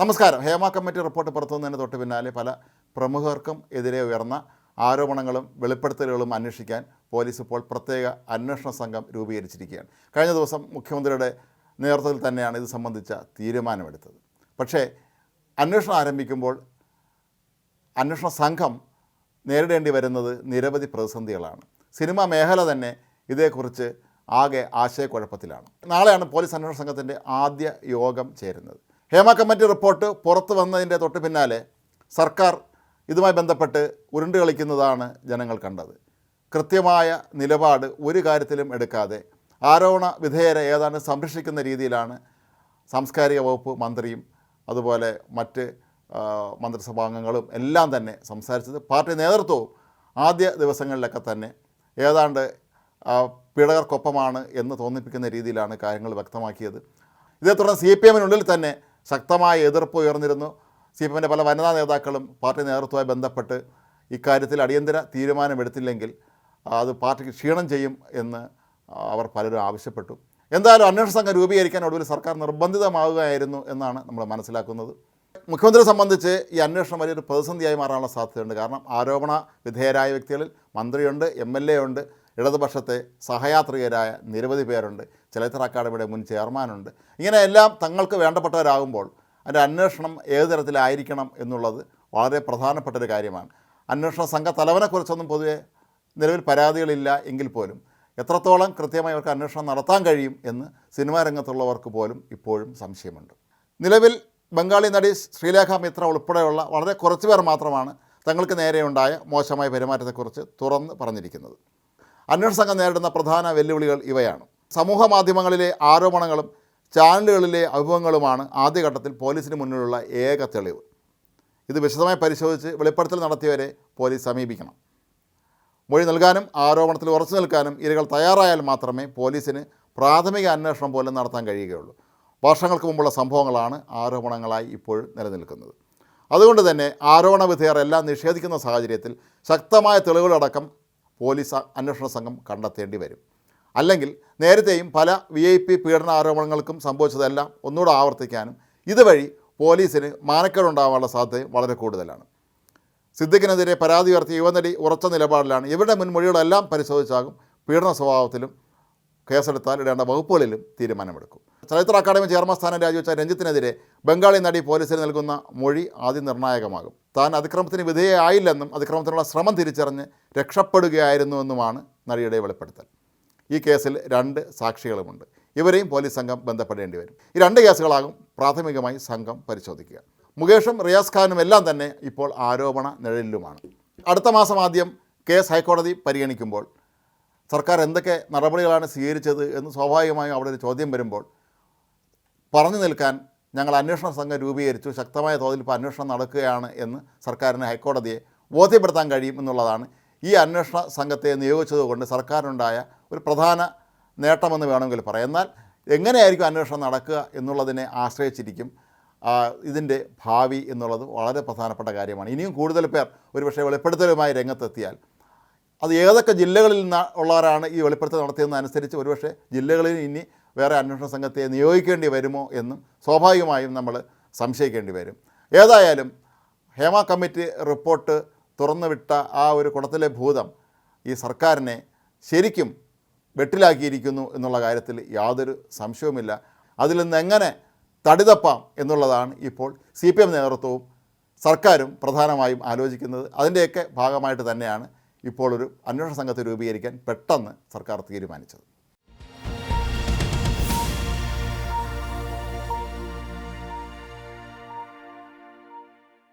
നമസ്കാരം. Hema committee report പുറത്തുവന്നതിന് തൊട്ട് പിന്നാലെ പല പ്രമുഖർക്കും എതിരെ ഉയർന്ന ആരോപണങ്ങളും വെളിപ്പെടുത്തലുകളും അന്വേഷിക്കാൻ പോലീസ് ഇപ്പോൾ പ്രത്യേക അന്വേഷണ സംഘം രൂപീകരിച്ചിരിക്കുകയാണ്. കഴിഞ്ഞ ദിവസം മുഖ്യമന്ത്രിയുടെ നേതൃത്വത്തിൽ തന്നെയാണ് ഇത് സംബന്ധിച്ച തീരുമാനമെടുത്തത്. പക്ഷേ അന്വേഷണം ആരംഭിക്കുമ്പോൾ അന്വേഷണ സംഘം നേരിടേണ്ടി വരുന്നത് നിരവധി പ്രതിസന്ധികളാണ്. സിനിമാ മേഖല തന്നെ ഇതേക്കുറിച്ച് ആകെ ആശയക്കുഴപ്പത്തിലാണ്. നാളെയാണ് പോലീസ് അന്വേഷണ സംഘത്തിന്റെ ആദ്യ യോഗം ചേരുന്നത്. ഹേമ കമ്മിറ്റി റിപ്പോർട്ട് പുറത്തു വന്നതിന്റെ തൊട്ട് പിന്നാലെ സർക്കാർ ഇതുമായി ബന്ധപ്പെട്ട് ഉരുണ്ട് കളിക്കുന്നതാണ് ജനങ്ങൾ കണ്ടത്. കൃത്യമായ നിലപാട് ഒരു കാര്യത്തിലും എടുക്കാതെ ആരോപണ വിധേയരെ ഏതാണ്ട് സംരക്ഷിക്കുന്ന രീതിയിലാണ് സാംസ്കാരിക വകുപ്പ് മന്ത്രിയും അതുപോലെ മറ്റ് മന്ത്രിസഭാംഗങ്ങളും എല്ലാം തന്നെ സംസാരിച്ചത്. പാർട്ടി നേതൃത്വവും ആദ്യ ദിവസങ്ങളിലൊക്കെ തന്നെ ഏതാണ്ട് ആ, പീഡകർക്കൊപ്പമാണ് എന്ന് തോന്നിപ്പിക്കുന്ന രീതിയിലാണ് കാര്യങ്ങൾ വ്യക്തമാക്കിയത്. ഇതേ തുടർന്ന് സി പി എമ്മിനുള്ളിൽ തന്നെ ശക്തമായ എതിർപ്പ് ഉയർന്നിരുന്നു. സി പി എമ്മിന്റെ പല വനിതാ നേതാക്കളും പാർട്ടി നേതൃത്വവുമായി ബന്ധപ്പെട്ട് ഇക്കാര്യത്തിൽ അടിയന്തര തീരുമാനമെടുത്തില്ലെങ്കിൽ അത് പാർട്ടിക്ക് ക്ഷീണം ചെയ്യും എന്ന് അവർ പലരും ആവശ്യപ്പെട്ടു. എന്തായാലും അന്വേഷണ സംഘം രൂപീകരിക്കാൻ ഒടുവിൽ സർക്കാർ നിർബന്ധിതമാവുകയായിരുന്നു എന്നാണ് നമ്മൾ മനസ്സിലാക്കുന്നത്. മുഖ്യമന്ത്രിയെ സംബന്ധിച്ച് ഈ അന്വേഷണം വലിയൊരു പ്രതിസന്ധിയായി മാറാനുള്ള സാധ്യതയുണ്ട്. കാരണം ആരോപണ വിധേയരായ വ്യക്തികളിൽ മന്ത്രിയുണ്ട് എം എൽ എ ഉണ്ട്. ഇടതുപക്ഷത്തെ സഹയാത്രികരായ നിരവധി പേരുണ്ട്. ചലച്ചിത്ര അക്കാദമിയുടെ മുൻ ചെയർമാനുണ്ട്. ഇങ്ങനെ എല്ലാം തങ്ങൾക്ക് വേണ്ടപ്പെട്ടവരാകുമ്പോൾ അതിന്റെ അന്വേഷണം ഏത് തരത്തിലായിരിക്കണം എന്നുള്ളത് വളരെ പ്രധാനപ്പെട്ട ഒരു കാര്യമാണ്. അന്വേഷണ സംഘ തലവനെക്കുറിച്ചൊന്നും പൊതുവെ നിലവിൽ പരാതികളില്ല എങ്കിൽ പോലും എത്രത്തോളം കൃത്യമായി അവർക്ക് അന്വേഷണം നടത്താൻ കഴിയും എന്ന് സിനിമാ രംഗത്തുള്ളവർക്ക് പോലും ഇപ്പോഴും സംശയമുണ്ട്. നിലവിൽ ബംഗാളി നടി ശ്രീലേഖ മിത്ര ഉൾപ്പെടെയുള്ള വളരെ കുറച്ച് പേർ മാത്രമാണ് തങ്ങൾക്ക് നേരെയുണ്ടായ മോശമായ പെരുമാറ്റത്തെക്കുറിച്ച് തുറന്ന് പറഞ്ഞിരിക്കുന്നത്. അന്വേഷണ സംഘം നേരിടുന്ന പ്രധാന വെല്ലുവിളികൾ ഇവയാണ്. സമൂഹ മാധ്യമങ്ങളിലെ ആരോപണങ്ങളും ചാനലുകളിലെ അഭിമുഖങ്ങളുമാണ് ആദ്യഘട്ടത്തിൽ പോലീസിന് മുന്നിലുള്ള ഏക തെളിവ്. ഇത് വിശദമായി പരിശോധിച്ച് വെളിപ്പെടുത്തൽ നടത്തിയവരെ പോലീസ് സമീപിക്കണം. മൊഴി നൽകാനും ആരോപണത്തിൽ ഉറച്ചു നിൽക്കാനും ഇരകൾ തയ്യാറായാൽ മാത്രമേ പോലീസിന് പ്രാഥമിക അന്വേഷണം പോലും നടത്താൻ കഴിയുകയുള്ളൂ. വർഷങ്ങൾക്ക് മുമ്പുള്ള സംഭവങ്ങളാണ് ആരോപണങ്ങളായി ഇപ്പോൾ നിലനിൽക്കുന്നത്. അതുകൊണ്ട് തന്നെ ആരോപണ വിധേയർ എല്ലാം നിഷേധിക്കുന്ന സാഹചര്യത്തിൽ ശക്തമായ തെളിവുകളടക്കം പോലീസ് അന്വേഷണ സംഘം കണ്ടെത്തേണ്ടി വരും. അല്ലെങ്കിൽ നേരത്തെയും പല വി ഐ പി പീഡന ആരോപണങ്ങൾക്കും സംഭവിച്ചതെല്ലാം ഒന്നുകൂടെ ആവർത്തിക്കാനും ഇതുവഴി പോലീസിന് മാനക്കേടുണ്ടാകാനുള്ള സാധ്യത വളരെ കൂടുതലാണ്. സിദ്ദിഖിനെതിരെ പരാതി ഉയർത്തിയ യുവനടി ഉറച്ച നിലപാടിലാണ്. ഇവരുടെ മുൻമൊഴികളെല്ലാം പരിശോധിച്ചാകും പീഡന സ്വഭാവത്തിലും കേസെടുത്താൽ ഇടേണ്ട വകുപ്പുകളിലും തീരുമാനമെടുക്കും. ചലച്ചിത്ര അക്കാദമി ചെയർമാൻ സ്ഥാനം രാജിവെച്ച രഞ്ജിത്തിനെതിരെ ബംഗാളി നടി പോലീസിന് നൽകുന്ന മൊഴി ആദ്യം നിർണായകമാകും. താൻ അതിക്രമത്തിന് വിധേയായില്ലെന്നും അതിക്രമത്തിനുള്ള ശ്രമം തിരിച്ചറിഞ്ഞ് രക്ഷപ്പെടുകയായിരുന്നുവെന്നുമാണ് നടിയുടെ വെളിപ്പെടുത്തൽ. ഈ കേസിൽ രണ്ട് സാക്ഷികളുമുണ്ട്. ഇവരെയും പോലീസ് സംഘം ബന്ധപ്പെടേണ്ടി വരും. ഈ രണ്ട് കേസുകളാകും പ്രാഥമികമായി സംഘം പരിശോധിക്കുക. മുകേഷും റിയാസ് ഖാനും എല്ലാം തന്നെ ഇപ്പോൾ ആരോപണ നിഴലിലുമാണ്. അടുത്ത മാസം ആദ്യം കേസ് ഹൈക്കോടതി പരിഗണിക്കുമ്പോൾ സർക്കാർ എന്തൊക്കെ നടപടികളാണ് സ്വീകരിച്ചത് എന്ന് സ്വാഭാവികമായും അവിടെ ഒരു ചോദ്യം വരുമ്പോൾ പറഞ്ഞു നിൽക്കാൻ ഞങ്ങൾ അന്വേഷണ സംഘം രൂപീകരിച്ചു. ശക്തമായ തോതിൽ ഇപ്പോൾ അന്വേഷണം നടക്കുകയാണ് എന്ന് സർക്കാരിന് ഹൈക്കോടതിയെ ബോധ്യപ്പെടുത്താൻ കഴിയും എന്നുള്ളതാണ് ഈ അന്വേഷണ സംഘത്തെ നിയോഗിച്ചതുകൊണ്ട് സർക്കാരിനുണ്ടായ ഒരു പ്രധാന നേട്ടമെന്ന് വേണമെങ്കിൽ പറയാം. എന്നാൽ എങ്ങനെയായിരിക്കും അന്വേഷണം നടക്കുക എന്നുള്ളതിനെ ആശ്രയിച്ചിരിക്കും. ഇതിന്റെ ഭാവി എന്നുള്ളത് വളരെ പ്രധാനപ്പെട്ട കാര്യമാണ്. ഇനിയും കൂടുതൽ പേർ ഒരുപക്ഷെ വെളിപ്പെടുത്തലുമായി രംഗത്തെത്തിയാൽ അത് ഏതൊക്കെ ജില്ലകളിൽ നിന്ന് ഉള്ളവരാണ് ഈ വെളിപ്പെടുത്തൽ നടത്തിയതെന്നനുസരിച്ച് ഒരുപക്ഷെ ജില്ലകളിൽ ഇനി വേറെ അന്വേഷണ സംഘത്തെ നിയോഗിക്കേണ്ടി വരുമോ എന്നും സ്വാഭാവികമായും നമ്മൾ സംശയിക്കേണ്ടി വരും. ഏതായാലും ഹേമ കമ്മിറ്റി റിപ്പോർട്ട് തുറന്നുവിട്ട ആ ഒരു കുടത്തിലെ ഭൂതം ഈ സർക്കാരിനെ ശരിക്കും വെട്ടിലാക്കിയിരിക്കുന്നു എന്നുള്ള കാര്യത്തിൽ യാതൊരു സംശയവുമില്ല. അതിൽ നിന്ന് എങ്ങനെ തടിതപ്പാം എന്നുള്ളതാണ് ഇപ്പോൾ സി പി എം നേതൃത്വവും സർക്കാരും പ്രധാനമായും ആലോചിക്കുന്നത്. അതിന്റെയൊക്കെ ഭാഗമായിട്ട് തന്നെയാണ് ഇപ്പോൾ ഒരു അന്വേഷണ സംഘത്തെ രൂപീകരിക്കാൻ പെട്ടെന്ന് സർക്കാർ തീരുമാനിച്ചത്.